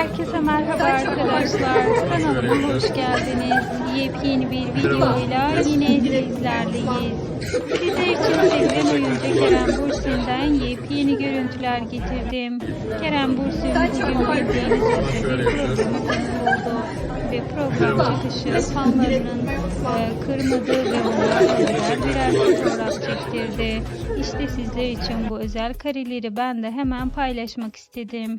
Herkese merhaba arkadaşlar. Kanalıma hoş geldiniz. Yepyeni bir videoyla yine sizlerleyiz. Sizler için sevilen oyuncu Kerem Bürsin'den yepyeni görüntüler getirdim. Kerem Bürsin bugün bildiğiniz üzere programa konuk oldu ve program çıkışı fanlarının e, kırmadığı ve onlara özel birer fotoğraf çektirdi. İşte sizler için bu özel kareleri ben de hemen paylaşmak istedim.